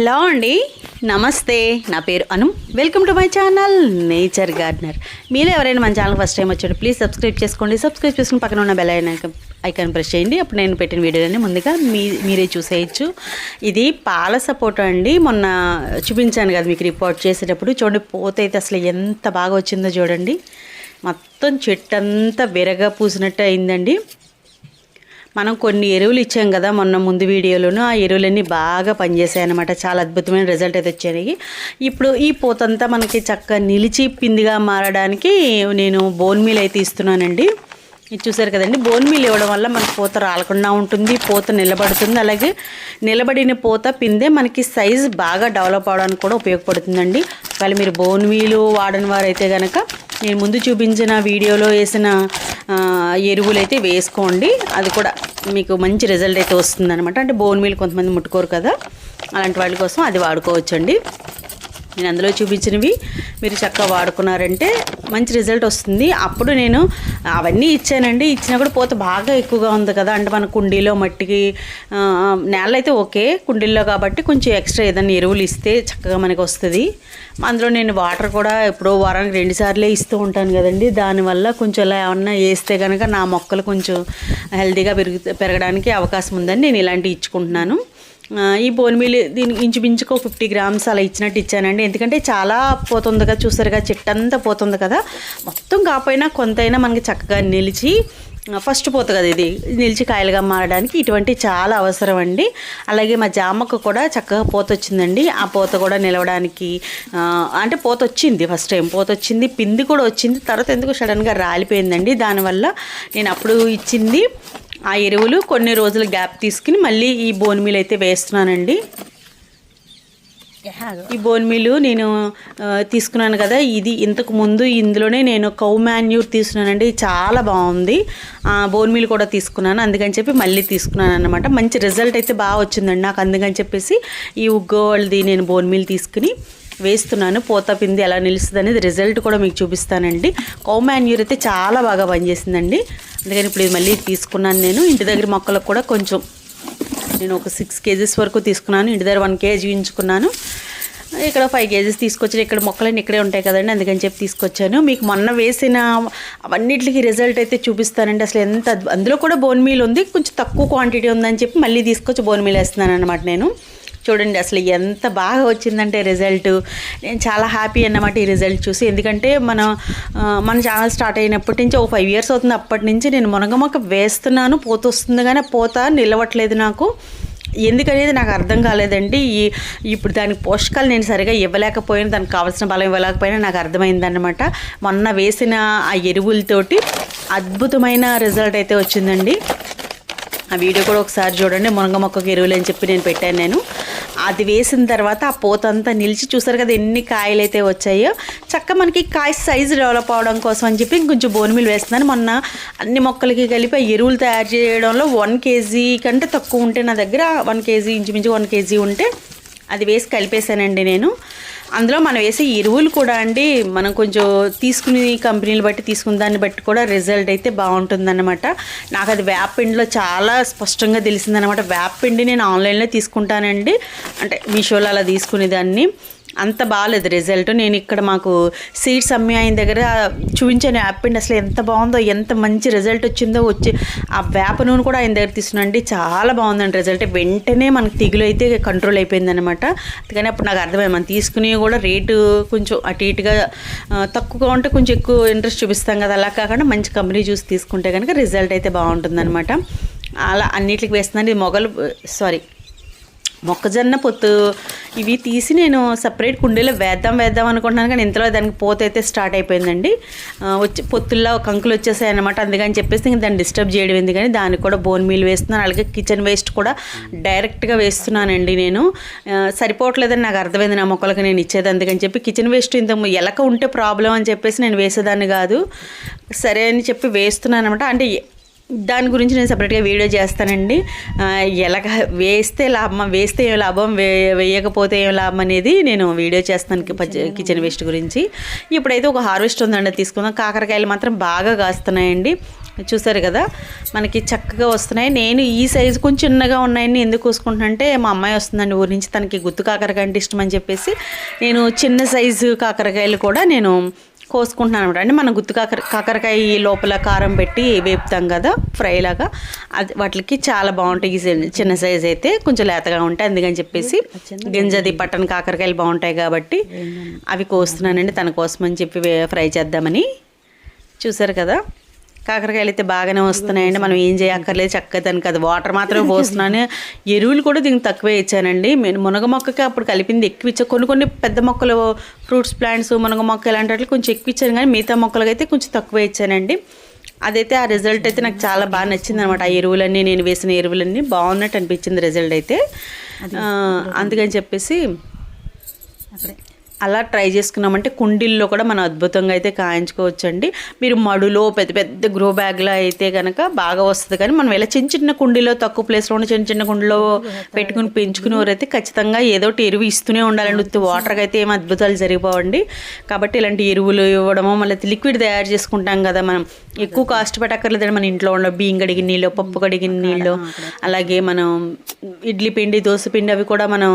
Hello అండి. నమస్తే. నా పేరు Anu. Welcome to my channel nature gardener మీరు ఎవరైనా మన ఛానల్ ఫస్ట్ టైం వచ్చాడు ప్లీజ్ సబ్స్క్రైబ్ చేసుకోండి. సబ్స్క్రైబ్ చేసుకుని పక్కన ఉన్న బెల్ ఐకాన్ ఐకాన్ ప్రెస్ చేయండి. అప్పుడు నేను పెట్టిన వీడియోని ముందుగా మీ మీరే చూసేయచ్చు. ఇది పాల సపోటా అండి. మొన్న చూపించాను కదా మీకు రిపోర్ట్ చేసేటప్పుడు. చూడండి పోత అయితే అసలు ఎంత బాగా వచ్చిందో చూడండి. మొత్తం చెట్టు అంతా విరగా పూసినట్టు అయిందండి. మనం కొన్ని ఎరువులు ఇచ్చాం కదా మొన్న ముందు వీడియోలోను ఆ ఎరువులన్నీ బాగా పనిచేసాయి అనమాట చాలా అద్భుతమైన రిజల్ట్ అయితే వచ్చాయి. ఇప్పుడు ఈ పూతంతా మనకి చక్కగా నిలిచి పిందిగా మారడానికి నేను బోన్ మీల్ అయితే ఇస్తున్నానండి. ఇది చూసారు కదండి బోన్ మీల్ ఇవ్వడం వల్ల మనకి పూత రాలకుండా ఉంటుంది పూత నిలబడుతుంది. అలాగే నిలబడిన పూత పిందే మనకి సైజ్ బాగా డెవలప్ అవడానికి కూడా ఉపయోగపడుతుందండి. ఒకవేళ మీరు బోన్ మీలు వాడని వారైతే కనుక నేను ముందు చూపించిన వీడియోలో వేసిన ఎరువులు అయితే వేసుకోండి. అది కూడా మీకు మంచి రిజల్ట్ అయితే వస్తుంది అనమాట అంటే బోన్ మీల్ కొంతమంది ముట్టుకోరు కదా. అలాంటి వాళ్ళ కోసం అది వాడుకోవచ్చండి. నేను అందులో చూపించినవి. మీరు చక్కగా వాడుకున్నారంటే మంచి రిజల్ట్ వస్తుంది. అప్పుడు నేను అవన్నీ ఇచ్చానండి. ఇచ్చినా కూడా పోత బాగా ఎక్కువగా ఉంది కదా. అంటే మన కుండీలో మట్టికి నేల అయితే ఓకే. కుండీల్లో కాబట్టి కొంచెం ఎక్స్ట్రా ఏదైనా ఎరువులు ఇస్తే చక్కగా మనకి వస్తుంది. అందులో నేను వాటర్ కూడా ఎప్పుడో వారానికి రెండు సార్లే ఇస్తూ ఉంటాను కదండి. దానివల్ల కొంచెం ఇలా ఏమన్నా వేస్తే కనుక నా మొక్కలు కొంచెం హెల్తీగా పెరుగు పెరగడానికి అవకాశం ఉందని నేను ఇలాంటివి ఇచ్చుకుంటున్నాను. ఈ బోన్ దీని దీనికి ఇంచుమించుకు ఫిఫ్టీ గ్రామ్స్ అలా ఇచ్చినట్టు ఇచ్చానండి. ఎందుకంటే చాలా పోతుంది కదా చూసారుగా చెట్టంతా పోతుంది కదా. మొత్తం కాకపోయినా కొంతైనా మనకి చక్కగా నిలిచి ఫస్ట్ పోత కదా ఇది. నిలిచి కాయలుగా మారడానికి ఇటువంటి చాలా అవసరం అండి. అలాగే మా జామకు కూడా చక్కగా పోత వచ్చిందండి ఆ పోత కూడా నిలవడానికి అంటే పోత వచ్చింది ఫస్ట్ టైం పోత వచ్చింది పిండి కూడా వచ్చింది. తర్వాత ఎందుకు సడన్గా రాలిపోయిందండి? దానివల్ల నేను అప్పుడు ఇచ్చింది ఆ ఎరువులు కొన్ని రోజులు గ్యాప్ తీసుకుని మళ్ళీ ఈ బోన్ మీల్ అయితే వేస్తున్నానండి. ఈ బోన్ మీలు నేను తీసుకున్నాను కదా ఇది ఇంతకు ముందు ఇందులోనే నేను కౌ మాన్యూర్ తీసుకున్నానండి. చాలా బాగుంది. ఆ, బోన్ మీల్ కూడా తీసుకున్నాను. అందుకని చెప్పి మళ్ళీ తీసుకున్నాను అనమాట మంచి రిజల్ట్ అయితే బాగా వచ్చిందండి నాకు. అందుకని చెప్పేసి ఈ ఉగ్గోల్ది నేను బోన్ మీల్ తీసుకుని వేస్తున్నాను పూత పిండి ఎలా నిలుస్తుంది అనేది రిజల్ట్ కూడా మీకు చూపిస్తానండి. కౌ మాన్యూర్ అయితే చాలా బాగా పనిచేసిందండి. అందుకని ఇప్పుడు ఇది మళ్ళీ తీసుకున్నాను నేను. ఇంటి దగ్గర మొక్కలకు కూడా కొంచెం నేను ఒక సిక్స్ కేజీస్ వరకు తీసుకున్నాను. ఇంటి దగ్గర వన్ కేజీ ఉంచుకున్నాను. ఇక్కడ ఫైవ్ కేజీస్ తీసుకొచ్చిన. ఇక్కడ మొక్కలన్నీ ఇక్కడే ఉంటాయి కదండి అందుకని చెప్పి తీసుకొచ్చాను. మీకు మొన్న వేసిన అవన్నిటికి రిజల్ట్ అయితే చూపిస్తానండి. అసలు ఎంత అందులో కూడా బోన్ మీల్ ఉంది. కొంచెం తక్కువ క్వాంటిటీ ఉందని చెప్పి మళ్ళీ తీసుకొచ్చి బోన్ మీల్ వేస్తున్నాను అనమాట నేను. చూడండి అసలు ఎంత బాగా వచ్చిందంటే రిజల్ట్ నేను చాలా హ్యాపీ అన్నమాట ఈ రిజల్ట్ చూసి. ఎందుకంటే మన మన ఛానల్ స్టార్ట్ అయినప్పటి నుంచి ఒక ఫైవ్ ఇయర్స్ అవుతుంది అప్పటి నుంచి నేను మునగ మొక్క వేస్తున్నాను పోతొస్తుంది కానీ ఆ పోత నిలవట్లేదు నాకు. ఎందుకనేది నాకు అర్థం కాలేదండి. ఈ ఇప్పుడు దానికి పోషకాలు నేను సరిగా ఇవ్వలేకపోయినా దానికి కావాల్సిన బలం ఇవ్వలేకపోయినా నాకు అర్థమైందనమాట మొన్న వేసిన ఆ ఎరువులతోటి అద్భుతమైన రిజల్ట్ అయితే వచ్చిందండి. ఆ వీడియో కూడా ఒకసారి చూడండి. మునగ మొక్కకు ఎరువులు అని చెప్పి నేను పెట్టాను నేను. అది వేసిన తర్వాత ఆ పోతంతా నిలిచి చూసారు కదా ఎన్ని కాయలు అయితే వచ్చాయో. చక్క మనకి కాయ సైజు డెవలప్ అవడం కోసం అని చెప్పి ఇంకొంచెం బోనిమిల్ వేస్తున్నాను. మొన్న అన్ని మొక్కలకి కలిపి ఆ ఎరువులు తయారు చేయడంలో వన్ కేజీ కంటే తక్కువ ఉంటే నా దగ్గర వన్ కేజీ ఇంచుమించు వన్ కేజీ ఉంటే అది వేసి కలిపేశానండి నేను. అందులో మనం వేసే ఎరువులు కూడా అండి మనం కొంచెం తీసుకుని కంపెనీలు బట్టి తీసుకున్న దాన్ని బట్టి కూడా రిజల్ట్ అయితే బాగుంటుందన్నమాట. నాకు అది వేపిండిలో చాలా స్పష్టంగా తెలిసిందనమాట వేపిండి నేను ఆన్లైన్లో తీసుకుంటానండి. అంటే మీషోలో అలా తీసుకునేదాన్ని. అంత బాగాలేదు రిజల్ట్ నేను ఇక్కడ మాకు సీడ్స్ అమ్మే ఆయన దగ్గర చూపించాను యాపిండి అసలు ఎంత బాగుందో ఎంత మంచి రిజల్ట్ వచ్చిందో వచ్చి ఆ వేప నూనె కూడా ఆయన దగ్గర తీసుకున్నాండి చాలా బాగుందండి రిజల్ట్ వెంటనే మనకు తిగులు అయితే కంట్రోల్ అయిపోయింది అనమాట అందుకని అప్పుడు నాకు అర్థమైంది. మనం తీసుకుని కూడా రేటు కొంచెం అటు ఇటుగా తక్కువగా ఉంటే కొంచెం ఎక్కువ ఇంట్రెస్ట్ చూపిస్తాం కదా అలా కాకుండా మంచి కంపెనీ చూసి తీసుకుంటే కనుక రిజల్ట్ అయితే బాగుంటుందన్నమాట అలా అన్నిటికి వేస్తున్నాను. మొగలు సారీ మొక్కజొన్న పొత్తు ఇవి తీసి నేను సపరేట్ కుండీలో వేద్దాం వేద్దాం అనుకుంటున్నాను. కానీ ఇంతలో దానికి పోత అయితే స్టార్ట్ అయిపోయిందండి. వచ్చి పొత్తుల్లో కంకులు వచ్చేసాయి అనమాట అందుకని చెప్పేసి ఇంక దాన్ని డిస్టర్బ్ చేయడం కానీ దానికి కూడా బోన్ మీల్ వేస్తున్నాను. అలాగే కిచెన్ వేస్ట్ కూడా డైరెక్ట్గా వేస్తున్నానండి నేను. సరిపోవట్లేదని నాకు అర్థమైంది నా మొక్కలకి నేను ఇచ్చేది. అందుకని చెప్పి కిచెన్ వేస్ట్ ఇంత ఎలక ఉంటే ప్రాబ్లం అని చెప్పేసి నేను వేసేదాన్ని కాదు. సరే అని చెప్పి వేస్తున్నాను అనమాట అంటే దాని గురించి నేను సపరేట్గా వీడియో చేస్తానండి. ఎలాగ వేస్తే లాభం వేస్తే ఏం లాభం వే వేయకపోతే ఏం లాభం అనేది నేను వీడియో చేస్తాను కిచెన్ వేస్ట్ గురించి. ఇప్పుడైతే ఒక హార్వెస్ట్ ఉందండి తీసుకుందాం. కాకరకాయలు మాత్రం బాగా కాస్తున్నాయండి. చూసారు కదా మనకి చక్కగా వస్తున్నాయి. నేను ఈ సైజు కొంచెం చిన్నగా ఉన్నాయని ఎందుకు కోసుకుంటున్నా అంటే మా అమ్మాయి వస్తుందండి ఊరి నుంచి తనకి గుత్తు కాకరకాయ అంటే ఇష్టం అని చెప్పేసి నేను చిన్న సైజు కాకరకాయలు కూడా నేను కోసుకుంటున్నాను అనమాట అంటే మనం గుత్తు కాకర కాకరకాయ లోపల కారం పెట్టి వేపుతాం కదా ఫ్రై లాగా. అది వాటికి చాలా బాగుంటాయి. ఈ చిన్న సైజ్ అయితే కొంచెం లేతగా ఉంటాయి. అందుకని చెప్పేసి గింజది పట్టణ కాకరకాయలు బాగుంటాయి కాబట్టి అవి కోస్తున్నానండి. తన కోసం అని చెప్పి ఫ్రై చేద్దామని. చూసారు కదా? కాకరకాయలు అయితే బాగానే వస్తున్నాయండి. మనం ఏం చేయక్కర్లేదు చక్కగా దానికి అది వాటర్ మాత్రమే పోస్తున్నాను. ఎరువులు కూడా దీనికి తక్కువే ఇచ్చానండి. నేను మునగ మొక్కకి అప్పుడు కలిపింది ఎక్కువ ఇచ్చా కొన్ని కొన్ని పెద్ద మొక్కలు ఫ్రూట్స్ ప్లాంట్స్ మునగ మొక్క ఇలాంటి వాటికి కొంచెం ఎక్కువ ఇచ్చాను. కానీ మిగతా మొక్కలకి అయితే కొంచెం తక్కువే ఇచ్చానండి. అదైతే ఆ రిజల్ట్ అయితే నాకు చాలా బాగా నచ్చింది అనమాట ఆ ఎరువులన్నీ నేను వేసిన ఎరువులన్నీ బాగున్నట్టు అనిపించింది రిజల్ట్ అయితే. అందుకని చెప్పేసి అలా ట్రై చేసుకున్నామంటే కుండీల్లో కూడా మనం అద్భుతంగా అయితే కాయించుకోవచ్చండి. మీరు మడులో పెద్ద పెద్ద గ్రో బ్యాగ్లో అయితే కనుక బాగా వస్తుంది. కానీ మనం ఇలా చిన్న చిన్న కుండీలో తక్కువ ప్లేస్లో ఉన్న చిన్న చిన్న కుండీలో పెట్టుకుని పెంచుకునేవారైతే ఖచ్చితంగా ఏదో ఒకటి ఎరువు ఇస్తూనే ఉండాలండి. ఉత్తి వాటర్కి అయితే ఏం అద్భుతాలు జరిగిపోవండి. కాబట్టి ఇలాంటి ఎరువులు ఇవ్వడము మళ్ళీ లిక్విడ్ తయారు చేసుకుంటాం కదా మనం. ఎక్కువ కాస్ట్ పెట్టక్కర్లేదండి మన ఇంట్లో ఉన్న బియ్యం కడిగిన నీళ్ళు పప్పు కడిగిన నీళ్ళు. అలాగే మనం ఇడ్లీ పిండి దోశ పిండి అవి కూడా మనం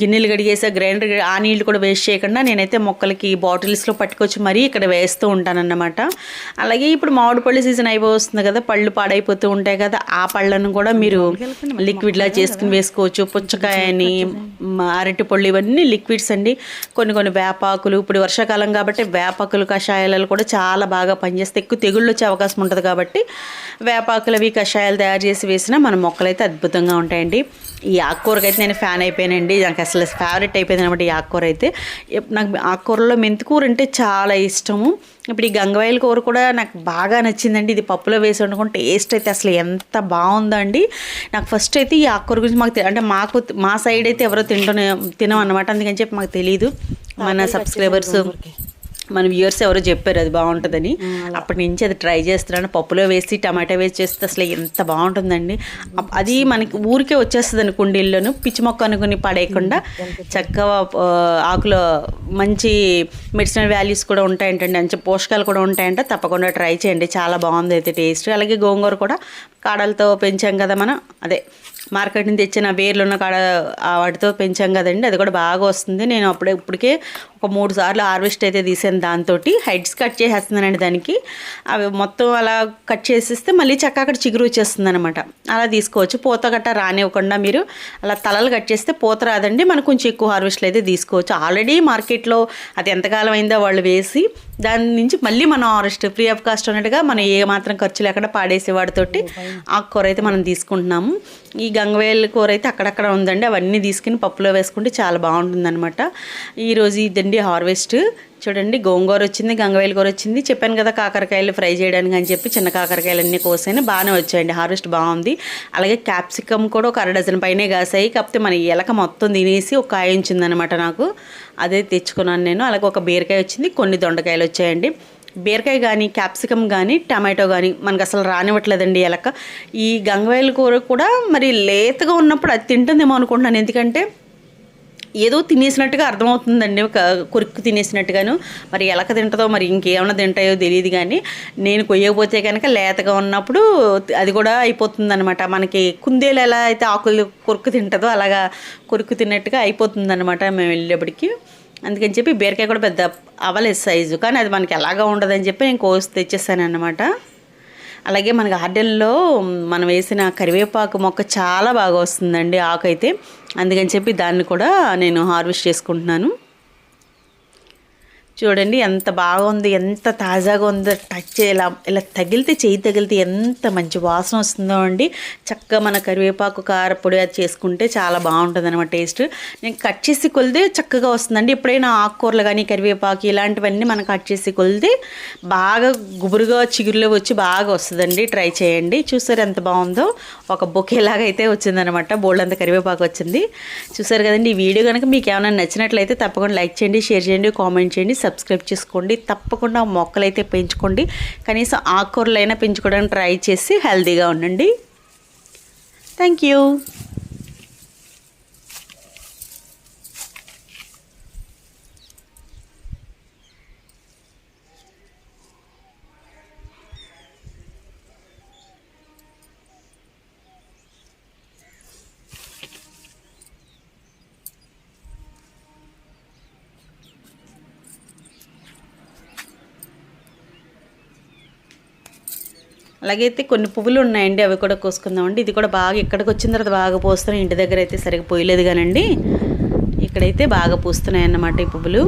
గిన్నెలు కడిగేసా గ్రైండర్ ఆ నీళ్ళు కూడా వేస్ట్ లేకుండా నేనైతే మొక్కలకి బాటిల్స్లో పట్టుకొచ్చి మరీ ఇక్కడ వేస్తూ ఉంటానన్నమాట. అలాగే ఇప్పుడు మామిడి పళ్ళు సీజన్ అయిపోతుంది కదా పళ్ళు పాడైపోతూ ఉంటాయి కదా ఆ పళ్ళను కూడా మీరు లిక్విడ్లా చేసుకుని వేసుకోవచ్చు. పుచ్చకాయని మ, అరటి పళ్ళు ఇవన్నీ లిక్విడ్స్ అండి. కొన్ని కొన్ని వేపాకులు ఇప్పుడు వర్షాకాలం కాబట్టి వేపాకులు కషాయాలు కూడా చాలా బాగా పనిచేస్తాయి. ఎక్కువ తెగుళ్ళు వచ్చే అవకాశం ఉంటుంది కాబట్టి వేపాకులు అవి కషాయాలు తయారు చేసి వేసినా మన మొక్కలు అయితే అద్భుతంగా ఉంటాయండి. ఈ ఆకుకూరకైతే అయితే నేను ఫ్యాన్ అయిపోయానండి. నాకు అసలు ఫేవరెట్ అయిపోయింది అనమాట ఈ ఆకుకూర అయితే. నాకు ఆకుకూరలో మెంతికూర అంటే చాలా ఇష్టము. ఇప్పుడు ఈ గంగవాయల కూర కూడా నాకు బాగా నచ్చిందండి. ఇది పప్పులో వేసి వండుకుంటే టేస్ట్ అయితే అసలు ఎంత బాగుందండి. నాకు ఫస్ట్ అయితే ఈ ఆకుకూర గురించి మాకు అంటే మాకు మా సైడ్ అయితే ఎవరో తింటూనే తినం అనమాట అందుకని చెప్పి మాకు తెలియదు మన సబ్స్క్రైబర్స్ మన వ్యూవర్స్ ఎవరో చెప్పారు అది బాగుంటుందని. అప్పటి నుంచి అది ట్రై చేస్తున్నాను. పప్పులో వేసి టమాటా వేసి చేస్తే అసలు ఎంత బాగుంటుందండి. అది మనకి ఊరికే వచ్చేస్తుంది కుండీల్లోను. పిచ్చి మొక్క అనుకుని పడేయకుండా చక్కగా ఆకులో మంచి మెడిసినల్ వాల్యూస్ కూడా ఉంటాయంటండి. మంచి పోషకాలు కూడా ఉంటాయంట. తప్పకుండా ట్రై చేయండి. చాలా బాగుంది అయితే టేస్ట్ అలాగే గోంగూర కూడా కాడలతో పెంచాం కదా మనం. అదే మార్కెట్ నుంచి తెచ్చిన వేర్లు ఉన్న కాడ వాటితో పెంచాం కదండి. అది కూడా బాగా వస్తుంది. నేను అప్పుడే ఇప్పటికే ఒక మూడు సార్లు హార్వెస్ట్ అయితే తీసాను దాంతో హెడ్స్ కట్ చేసేస్తున్నానండి దానికి. అవి మొత్తం అలా కట్ చేసేస్తే మళ్ళీ చక్క అక్కడ చిగురు వచ్చేస్తుంది అనమాట అలా తీసుకోవచ్చు. పూత గట్ట రానివ్వకుండా మీరు అలా తలలు కట్ చేస్తే పూత రాదండి. మనకు కొంచెం ఎక్కువ హార్వెస్ట్లు అయితే తీసుకోవచ్చు. ఆల్రెడీ మార్కెట్లో అది ఎంతకాలం అయిందో వాళ్ళు వేసి దాని నుంచి మళ్ళీ మనం హార్వెస్ట్ ఫ్రీ ఆఫ్ కాస్ట్ అన్నట్టుగా మనం ఏ మాత్రం ఖర్చు లేకుండా పాడేసే వాటితోటి ఆకుకూర అయితే మనం తీసుకుంటున్నాము. ఈ గంగవేల కూర అయితే అక్కడక్కడ ఉందండి. అవన్నీ తీసుకుని పప్పులో వేసుకుంటే చాలా బాగుంటుంది అనమాట ఈరోజు ఇదండి హార్వెస్ట్. చూడండి గోంగూర వచ్చింది గంగవేల కూర వచ్చింది. చెప్పాను కదా కాకరకాయలు ఫ్రై చేయడానికి అని చెప్పి చిన్న కాకరకాయలు అన్నీ కోసాను. బాగానే వచ్చాయండి హార్వెస్ట్ బాగుంది. అలాగే క్యాప్సికమ్ కూడా ఒక అర డజన్ పైనే కాసాయి. కాకపోతే మన ఎలక మొత్తం తినేసి ఒక కాయ ఉంచిందనమాట నాకు. అదే తెచ్చుకున్నాను నేను. అలాగే ఒక బీరకాయ వచ్చింది కొన్ని దొండకాయలు వచ్చాయండి. బీరకాయ కానీ క్యాప్సికమ్ కానీ టమాటో కానీ మనకు అసలు రానివ్వట్లేదండి ఎలక. ఈ గంగవేల కూర కూడా మరి లేతగా ఉన్నప్పుడు అది తింటుందేమో అనుకుంటున్నాను. ఎందుకంటే ఏదో తినేసినట్టుగా అర్థమవుతుందండి ఒక కొరికి తినేసినట్టుగాను. మరి ఎలక తింటుందో మరి ఇంకేమైనా తింటాయో తెలియదు కానీ నేను కొయ్యకపోతే కనుక లేతగా ఉన్నప్పుడు అది కూడా అయిపోతుందనమాట మనకి కుందేలు ఎలా అయితే ఆకులు కొరుకు తింటుందో అలాగా కొరుకు తిన్నట్టుగా అయిపోతుందనమాట మేము వెళ్ళేప్పటికి. అందుకని చెప్పి బీరకాయ కూడా పెద్ద అవ్వలేదు సైజు కానీ అది మనకి ఎలాగా ఉండదని చెప్పి నేను కోసి తెచ్చేసాను అలాగే మన గార్డెన్లో మనం వేసిన కరివేపాకు మొక్క చాలా బాగా వస్తుందండి ఆకు అయితే అందుకని చెప్పి దాన్ని కూడా నేను హార్వెస్ట్ చేసుకుంటున్నాను. చూడండి ఎంత బాగుంది ఎంత తాజాగా ఉందో టచ్ ఇలా ఇలా తగిలితే చేయి తగిలితే ఎంత మంచి వాసన వస్తుందో అండి. చక్కగా మన కరివేపాకు కారపొడి అది చేసుకుంటే చాలా బాగుంటుంది అనమాట టేస్ట్. నేను కట్ చేసి కొలితే చక్కగా వస్తుందండి. ఎప్పుడైనా ఆకుకూరలు కానీ కరివేపాకు ఇలాంటివన్నీ మనం కట్ చేసి కొలితే బాగా గుబురుగా చిగురులో వచ్చి బాగా వస్తుందండి. ట్రై చేయండి. చూసారు ఎంత బాగుందో? ఒక బొకేలాగా అయితే వచ్చిందనమాట బోల్డ్ అంత కరివేపాకు వచ్చింది. చూసారు కదండి ఈ వీడియో కనుక మీకు ఏమైనా నచ్చినట్లయితే తప్పకుండా లైక్ చేయండి షేర్ చేయండి కామెంట్ చేయండి సబ్స్క్రైబ్ చేసుకోండి. తప్పకుండా మొక్కలు అయితే పెంచుకోండి. కనీసం ఆకుకూరలైనా పెంచుకోవడానికి ట్రై చేసి హెల్తీగా ఉండండి. థ్యాంక్ యూ అలాగే అయితే కొన్ని పువ్వులు ఉన్నాయండి అవి కూడా కోసుకుందామండి. ఇది కూడా బాగా ఇక్కడికి వచ్చిన తర్వాత బాగా పూస్తున్నాయి. ఇంటి దగ్గర అయితే సరిగ్గా పోయలేదు కానండి. ఇక్కడైతే బాగా పూస్తున్నాయి అన్నమాట ఈ పువ్వులు.